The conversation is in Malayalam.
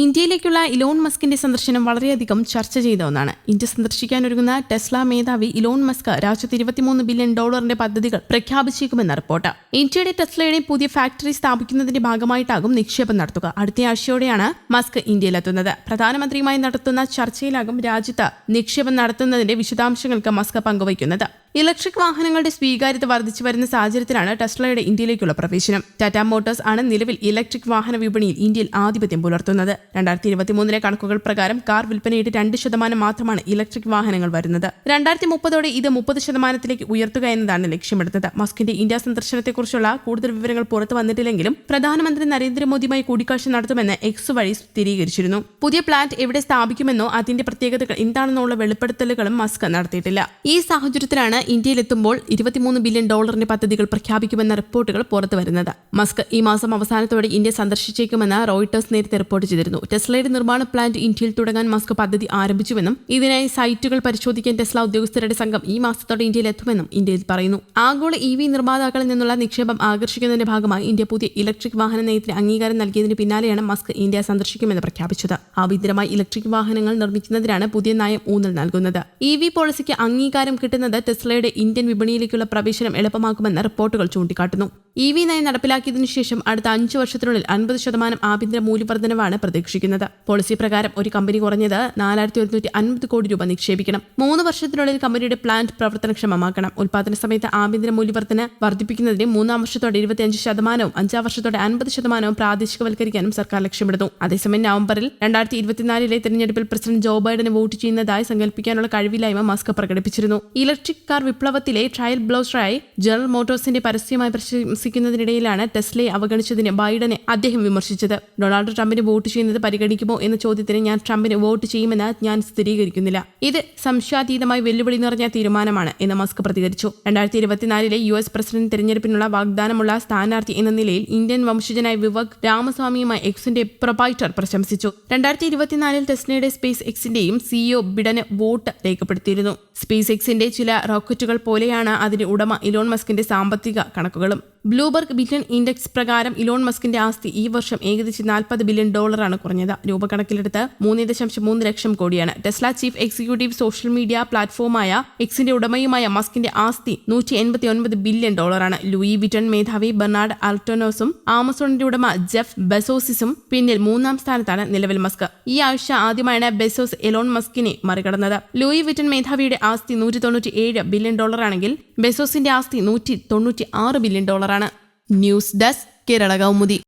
ഇന്ത്യയിലേക്കുള്ള ഇലോൺ മസ്കിന്റെ സന്ദർശനം വളരെയധികം ചർച്ച ചെയ്ത ഒന്നാണ്. ഇന്ത്യ സന്ദർശിക്കാനൊരുങ്ങുന്ന ടെസ്ല മേധാവി ഇലോൺ മസ്ക് രാജ്യത്ത് ഇരുപത്തിമൂന്ന് ബില്യൺ ഡോളറിന്റെ പദ്ധതികൾ പ്രഖ്യാപിച്ചേക്കുമെന്ന റിപ്പോർട്ട്. ഇന്ത്യയുടെ ടെസ്ലയുടെ പുതിയ ഫാക്ടറി സ്ഥാപിക്കുന്നതിന്റെ ഭാഗമായിട്ടാകും നിക്ഷേപം നടത്തുക. അടുത്ത ആഴ്ചയോടെയാണ് മസ്ക് ഇന്ത്യയിലെത്തുന്നത്. പ്രധാനമന്ത്രിയുമായി നടത്തുന്ന ചർച്ചയിലാകും രാജ്യത്ത് നിക്ഷേപം നടത്തുന്നതിന്റെ വിശദാംശങ്ങൾക്ക് മസ്ക് പങ്കുവയ്ക്കുന്നത്. ഇലക്ട്രിക് വാഹനങ്ങളുടെ സ്വീകാര്യത വർദ്ധിച്ചു വരുന്ന സാഹചര്യത്തിലാണ് ടെസ്ലയുടെ ഇന്ത്യയിലേക്കുള്ള പ്രവേശനം. ടാറ്റ മോട്ടോഴ്സ് ആണ് നിലവിൽ ഇലക്ട്രിക് വാഹന വിപണിയിൽ ഇന്ത്യയിൽ ആധിപത്യം പുലർത്തുന്നത്. രണ്ടായിരത്തി ഇരുപത്തിമൂന്നിലെ കണക്കുകൾ പ്രകാരം കാർ വിൽപ്പനയുടെ രണ്ട് ശതമാനം മാത്രമാണ് ഇലക്ട്രിക് വാഹനങ്ങൾ വരുന്നത്. രണ്ടായിരത്തി മുപ്പതോടെ ഇത് മുപ്പത് ശതമാനത്തിലേക്ക് ഉയർത്തുക എന്നതാണ് ലക്ഷ്യമെടുത്തത്. മസ്കിന്റെ ഇന്ത്യ സന്ദർശനത്തെക്കുറിച്ചുള്ള കൂടുതൽ വിവരങ്ങൾ പുറത്തു വന്നിട്ടില്ലെങ്കിലും പ്രധാനമന്ത്രി നരേന്ദ്രമോദിയുമായി കൂടിക്കാഴ്ച നടത്തുമെന്ന് എക്സ് വഴി സ്ഥിരീകരിച്ചിരുന്നു. പുതിയ പ്ലാന്റ് എവിടെ സ്ഥാപിക്കുമെന്നോ അതിന്റെ പ്രത്യേകതകൾ എന്താണെന്നുള്ള വെളിപ്പെടുത്തലുകളും മസ്ക് നടത്തിയിട്ടില്ല. ഈ സാഹചര്യത്തിലാണ് ഇന്ത്യയിലെത്തുമ്പോൾ ഇരുപത്തിമൂന്ന് ബില്യൺ ഡോളറിന്റെ പദ്ധതികൾ പ്രഖ്യാപിക്കുമെന്ന റിപ്പോർട്ടുകൾ പുറത്തു വരുന്നത്. മസ്ക് ഈ മാസം അവസാനത്തോടെ ഇന്ത്യ സന്ദർശിച്ചേക്കുമെന്ന് റോയിട്ടേഴ്സ് നേരത്തെ റിപ്പോർട്ട് ചെയ്തിരുന്നു. ടെസ്ലയുടെ നിർമ്മാണ പ്ലാന്റ് ഇന്ത്യയിൽ തുടങ്ങാൻ മസ്ക് പദ്ധതി ആരംഭിച്ചുവെന്നും ഇതിനായി സൈറ്റുകൾ പരിശോധിക്കാൻ ടെസ്ല ഉദ്യോഗസ്ഥരുടെ സംഘം ഈ മാസത്തോടെ ഇന്ത്യയിൽ എത്തുമെന്നും ഇന്ത്യയിൽ പറയുന്നു. ആഗോള ഇ വി നിർമ്മാതാക്കളിൽ നിന്നുള്ള നിക്ഷേപം ആകർഷിക്കുന്നതിന്റെ ഭാഗമായി ഇന്ത്യ പുതിയ ഇലക്ട്രിക് വാഹന നയത്തിന് അംഗീകാരം നൽകിയതിന് പിന്നാലെയാണ് മസ്ക് ഇന്ത്യ സന്ദർശിക്കുമെന്ന് പ്രഖ്യാപിച്ചത്. ആഭ്യന്തരമായി ഇലക്ട്രിക് വാഹനങ്ങൾ നിർമ്മിക്കുന്നതിനാണ് പുതിയ നയം ഊന്നൽ നൽകുന്നത്. ഇ വി പോളിസിക്ക് അംഗീകാരം കിട്ടുന്നത് ടെസ്ലയുടെ ഇന്ത്യൻ വിപണിയിലേക്കുള്ള പ്രവേശനം എളുപ്പമാക്കുമെന്ന് റിപ്പോർട്ടുകൾ ചൂണ്ടിക്കാട്ടുന്നു. ഇ വി നയം നടപ്പിലാക്കിയതിനു ശേഷം അടുത്ത അഞ്ചു വർഷത്തിനുള്ളിൽ അൻപത് ശതമാനം ആഭ്യന്തര മൂല്യവർദ്ധനവാണ് പ്രതീക്ഷിക്കുന്നത്. പോളിസി പ്രകാരം ഒരു കമ്പനി കുറഞ്ഞത് നാലായിരത്തി ഒരുന്നൂറ്റി അൻപത് കോടി രൂപ നിക്ഷേപിക്കണം. മൂന്ന് വർഷത്തിനുള്ളിൽ കമ്പനിയുടെ പ്ലാന്റ് പ്രവർത്തനക്ഷമമാക്കണം. ഉൽപാദന സമയത്ത് ആഭ്യന്തര മൂല്യവർദ്ധന വർദ്ധിപ്പിക്കുന്നതിന് മൂന്നാം വർഷത്തോടെ ഇരുപത്തിയഞ്ച് ശതമാനവും അഞ്ചാം വർഷത്തോടെ അൻപത് ശതമാനവും പ്രാദേശികവൽക്കരിക്കാനും സർക്കാർ ലക്ഷ്യമിടുന്നു. അതേസമയം നവംബറിൽ രണ്ടായിരത്തി ഇരുപത്തിനാലിലെ തെരഞ്ഞെടുപ്പിൽ പ്രസിഡന്റ് ജോ ബൈഡനെ വോട്ട് ചെയ്യുന്നതായി സങ്കല്പിക്കാനുള്ള കഴിവില്ലായ്മ മാസ്ക് പ്രകടിപ്പിച്ചിരുന്നു. ഇലക്ട്രിക് കാർ വിപ്ലവത്തിലെ ട്രയൽ ബ്ലോസ്റ്ററായി ജനറൽ മോട്ടോഴ്സിന്റെ പരസ്യമായി പ്രശംസിക്കുന്നതിനിടയിലാണ് ടെസ്ലയെ അവഗണിച്ചതിന് ബൈഡനെ അദ്ദേഹം വിമർശിച്ചത്. ഡൊണാൾഡ് ട്രംപിന് വോട്ട് ചെയ്യുന്നത് പരിഗണിക്കുമോ എന്ന ചോദ്യത്തിന് ഞാൻ ട്രംപിന് വോട്ട് ചെയ്യുമെന്ന് ഞാൻ സ്ഥിരീകരിക്കുന്നില്ല. ഇത് സംശയാതീതമായി വെല്ലുവിളി നിറഞ്ഞ തീരുമാനമാണ് എന്ന് മസ്ക് പ്രതികരിച്ചു. രണ്ടായിരത്തി ഇരുപത്തിനാലിലെ യു എസ് പ്രസിഡന്റ് തെരഞ്ഞെടുപ്പിനുള്ള വാഗ്ദാനമുള്ള സ്ഥാനാർത്ഥി എന്ന നിലയിൽ ഇന്ത്യൻ വംശജനായ വിവക് രാമസ്വാമിയുമായി എക്സിന്റെ പ്രൊപ്പൈറ്റർ പ്രശംസിച്ചു. രണ്ടായിരത്തി ഇരുപത്തിനാലിൽ ടെസ്ലയുടെ സ്പേസ് എക്സിന്റെയും സിഇഒ ബിഡന് വോട്ട് രേഖപ്പെടുത്തിയിരുന്നു. സ്പേസ് എക്സിന്റെ ചില റോക്കറ്റുകൾ പോലെയാണ് അതിന്റെ ഉടമ ഇലോൺ മസ്കിന്റെ സാമ്പത്തിക കണക്കുകളും. ബ്ലൂബർഗ് ബില്യൺ ഇൻഡെക്സ് പ്രകാരം ഇലോൺ മസ്കിന്റെ ആസ്തി ഈ വർഷം ഏകദേശം നാൽപ്പത് ബില്യൺ ഡോളറാണ് കുറഞ്ഞത്. രൂപ കണക്കിലെടുത്ത് മൂന്ന് ദശാംശം മൂന്ന് ലക്ഷം കോടിയാണ്. Tesla chief executive social media പ്ലാറ്റ്ഫോമായ എക്സിന്റെ ഉടമയുമായ മസ്കിന്റെ ആസ്തി നൂറ്റി എൺപത്തി ഒൻപത് ബില്യൺ ഡോളറാണ്. ലൂയി വിറ്റൺ മേധാവി ബെർണാഡ് ആൾട്ടോനോസും ആമസോണിന്റെ ഉടമ ജെഫ് ബെസോസിസും പിന്നിൽ മൂന്നാം സ്ഥാനത്താണ് നിലവിൽ മസ്ക്. ഈ ആഴ്ച ആദ്യമായാണ് ബെസോസ് എലോൺ മസ്കിനെ മറികടന്നത്. ലൂയി വിറ്റൺ മേധാവിയുടെ ആസ്തി നൂറ്റി തൊണ്ണൂറ്റി ഏഴ് ബില്യൺ ഡോളറാണെങ്കിൽ ബെസോസിന്റെ ആസ്തി നൂറ്റി തൊണ്ണൂറ്റി ആറ് ബില്യൺ ഡോളറാണ്. News desk Kerala Kaumudi.